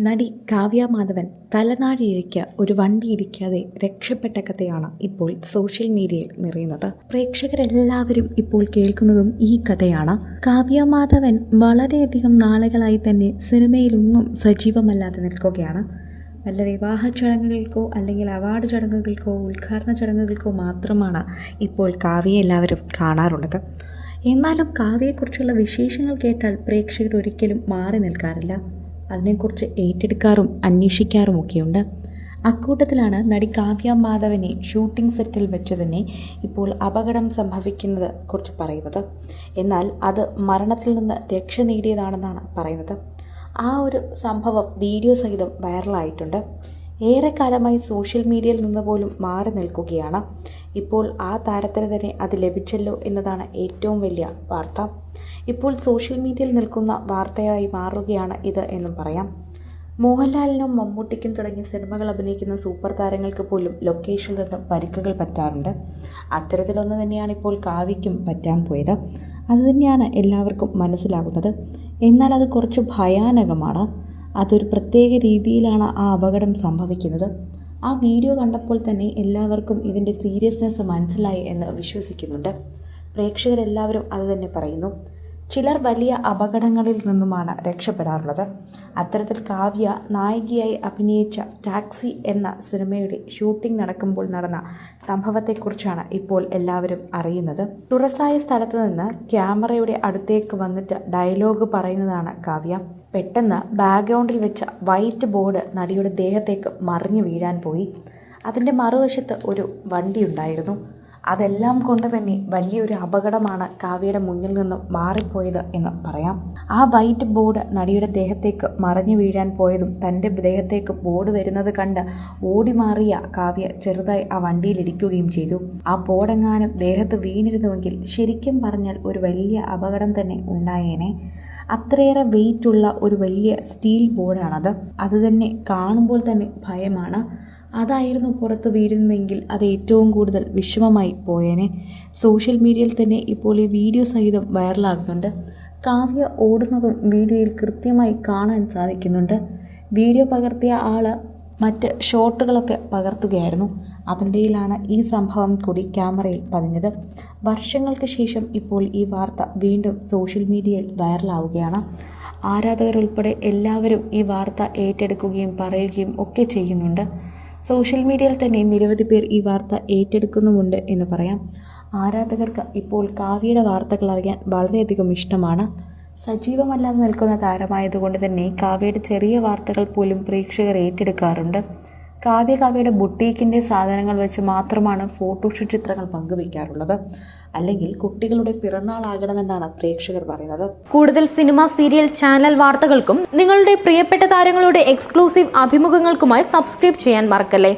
നടി കാവ്യ മാധവൻ തലനാടിയിഴയ്ക്ക് ഒരു വണ്ടി ഇടിക്കാതെ രക്ഷപ്പെട്ട കഥയാണ് ഇപ്പോൾ സോഷ്യൽ മീഡിയയിൽ നിറയുന്നത്. പ്രേക്ഷകരെല്ലാവരും ഇപ്പോൾ കേൾക്കുന്നതും ഈ കഥയാണ്. കാവ്യ മാധവൻ വളരെയധികം നാളുകളായി തന്നെ സിനിമയിലൊന്നും സജീവമല്ലാതെ നിൽക്കുകയാണ്. വല്ല വിവാഹ ചടങ്ങുകൾക്കോ അല്ലെങ്കിൽ അവാർഡ് ചടങ്ങുകൾക്കോ ഉദ്ഘാടന ചടങ്ങുകൾക്കോ മാത്രമാണ് ഇപ്പോൾ കാവ്യ എല്ലാവരും കാണാറുള്ളത്. എന്നാലും കാവ്യയെക്കുറിച്ചുള്ള വിശേഷങ്ങൾ കേട്ടാൽ പ്രേക്ഷകർ ഒരിക്കലും മാറി നിൽക്കാറില്ല. അതിനെക്കുറിച്ച് ഏറ്റെടുക്കാറും അന്വേഷിക്കാറുമൊക്കെയുണ്ട് അക്കൂട്ടത്തിലാണ് നടി കാവ്യ മാധവനെ ഷൂട്ടിംഗ് സെറ്റിൽ വെച്ച് തന്നെ ഇപ്പോൾ അപകടം സംഭവിക്കുന്നത് കുറിച്ച് പറയുന്നത്. എന്നാൽ അത് മരണത്തിൽ നിന്ന് രക്ഷ നേടിയതാണെന്നാണ് പറയുന്നത്. ആ ഒരു സംഭവം വീഡിയോ സഹിതം വൈറലായിട്ടുണ്ട്. ഏറെക്കാലമായി സോഷ്യൽ മീഡിയയിൽ നിന്ന് പോലും മാറി നിൽക്കുകയാണ്. ഇപ്പോൾ ആ താരത്തിന് തന്നെ അത് ലഭിച്ചല്ലോ എന്നതാണ് ഏറ്റവും വലിയ വാർത്ത. ഇപ്പോൾ സോഷ്യൽ മീഡിയയിൽ നിൽക്കുന്ന വാർത്തയായി മാറുകയാണ് ഇത് എന്നും പറയാം. മോഹൻലാലിനും മമ്മൂട്ടിക്കും തുടങ്ങിയ സിനിമകൾ അഭിനയിക്കുന്ന സൂപ്പർ താരങ്ങൾക്ക് പോലും ലൊക്കേഷനിൽ നിന്ന് പരിക്കുകൾ പറ്റാറുണ്ട്. അത്തരത്തിലൊന്ന് തന്നെയാണ് ഇപ്പോൾ കാവ്യയ്ക്കും പറ്റാൻ പോയത്. അതുതന്നെയാണ് എല്ലാവർക്കും മനസ്സിലാകുന്നത്. എന്നാൽ അത് കുറച്ച് ഭയാനകമാണ്. അതൊരു പ്രത്യേക രീതിയിലാണ് ആ അപകടം സംഭവിക്കുന്നത്. ആ വീഡിയോ കണ്ടപ്പോൾ തന്നെ എല്ലാവർക്കും ഇതിന്റെ സീരിയസ്നെസ് മനസ്സിലായി എന്ന് വിശ്വസിക്കുന്നുണ്ട്. പ്രേക്ഷകരെല്ലാവരും അത് തന്നെ പറയുന്നു. ചിലർ വലിയ അപകടങ്ങളിൽ നിന്നുമാണ് രക്ഷപ്പെടാറുള്ളത്. അത്തരത്തിൽ കാവ്യ നായികയായി അഭിനയിച്ച ടാക്സി എന്ന സിനിമയുടെ ഷൂട്ടിംഗ് നടക്കുമ്പോൾ നടന്ന സംഭവത്തെക്കുറിച്ചാണ് ഇപ്പോൾ എല്ലാവരും അറിയുന്നത്. തുറസായ സ്ഥലത്ത് നിന്ന് ക്യാമറയുടെ അടുത്തേക്ക് വന്നിട്ട് ഡയലോഗ് പറയുന്നതാണ് കാവ്യ. പെട്ടെന്ന് ബാക്ക്ഗ്രൗണ്ടിൽ വെച്ച വൈറ്റ് ബോർഡ് നടിയുടെ ദേഹത്തേക്ക് മറിഞ്ഞു വീഴാൻ പോയി. അതിന്റെ മറുവശത്ത് ഒരു വണ്ടി ഉണ്ടായിരുന്നു. അതെല്ലാം കൊണ്ട് തന്നെ വലിയൊരു അപകടമാണ് കാവ്യയുടെ മുന്നിൽ നിന്നും മാറിപ്പോയത് എന്ന് പറയാം. ആ വൈറ്റ് ബോർഡ് നടിയുടെ ദേഹത്തേക്ക് മറിഞ്ഞു വീഴാൻ പോയതും തന്റെ ദേഹത്തേക്ക് ബോർഡ് വരുന്നത് കണ്ട് ഓടി മാറിയ കാവ്യ ചെറുതായി ആ വണ്ടിയിൽ ഇടിക്കുകയും ചെയ്തു. ആ ബോർഡെങ്ങാനും ദേഹത്ത് വീണിരുന്നുവെങ്കിൽ ശരിക്കും പറഞ്ഞാൽ ഒരു വലിയ അപകടം തന്നെ ഉണ്ടായേനെ. അത്രയേറെ വെയിറ്റുള്ള ഒരു വലിയ സ്റ്റീൽ ബോർഡാണത്. അത് തന്നെ കാണുമ്പോൾ തന്നെ ഭയമാണ്. അതായിരുന്നു പുറത്ത് വീഴുന്നതെങ്കിൽ അത് ഏറ്റവും കൂടുതൽ വിഷമമായി പോയേനെ. സോഷ്യൽ മീഡിയയിൽ തന്നെ ഇപ്പോൾ ഈ വീഡിയോ സഹിതം വൈറലാകുന്നുണ്ട്. കാവ്യ ഓടുന്നതും വീഡിയോയിൽ കൃത്യമായി കാണാൻ സാധിക്കുന്നുണ്ട്. വീഡിയോ പകർത്തിയ ആൾ മറ്റ് ഷോട്ടുകളൊക്കെ പകർത്തുകയായിരുന്നു. അതിനിടയിലാണ് ഈ സംഭവം കൂടി ക്യാമറയിൽ പതിഞ്ഞത്. വർഷങ്ങൾക്ക് ശേഷം ഇപ്പോൾ ഈ വാർത്ത വീണ്ടും സോഷ്യൽ മീഡിയയിൽ വൈറലാവുകയാണ്. ആരാധകരുൾപ്പെടെ എല്ലാവരും ഈ വാർത്ത ഏറ്റെടുക്കുകയും പറയുകയും ഒക്കെ ചെയ്യുന്നുണ്ട്. സോഷ്യൽ മീഡിയയിൽ തന്നെ നിരവധി പേർ ഈ വാർത്ത ഏറ്റെടുക്കുന്നുമുണ്ട് എന്ന് പറയാം. ആരാധകർക്ക് ഇപ്പോൾ കാവ്യയുടെ വാർത്തകൾ അറിയാൻ വളരെയധികം ഇഷ്ടമാണ്. സജീവമല്ലാതെ നിൽക്കുന്ന താരമായതുകൊണ്ട് തന്നെ കാവ്യയുടെ ചെറിയ വാർത്തകൾ പോലും പ്രേക്ഷകർ ഏറ്റെടുക്കാറുണ്ട്. കാവ്യ കാവ്യയുടെ ബുട്ടീക്കിന്റെ സാധനങ്ങൾ വെച്ച് മാത്രമാണ് ഫോട്ടോഷൂട്ട് ചിത്രങ്ങൾ പങ്കുവയ്ക്കാറുള്ളത്. അല്ലെങ്കിൽ കുട്ടികളുടെ പിറന്നാളാകണമെന്നാണ് പ്രേക്ഷകർ പറയുന്നത്. കൂടുതൽ സിനിമ സീരിയൽ ചാനൽ വാർത്തകൾക്കും നിങ്ങളുടെ പ്രിയപ്പെട്ട താരങ്ങളുടെ എക്സ്ക്ലൂസീവ് അഭിമുഖങ്ങൾക്കുമായി സബ്സ്ക്രൈബ് ചെയ്യാൻ മറക്കല്ലേ?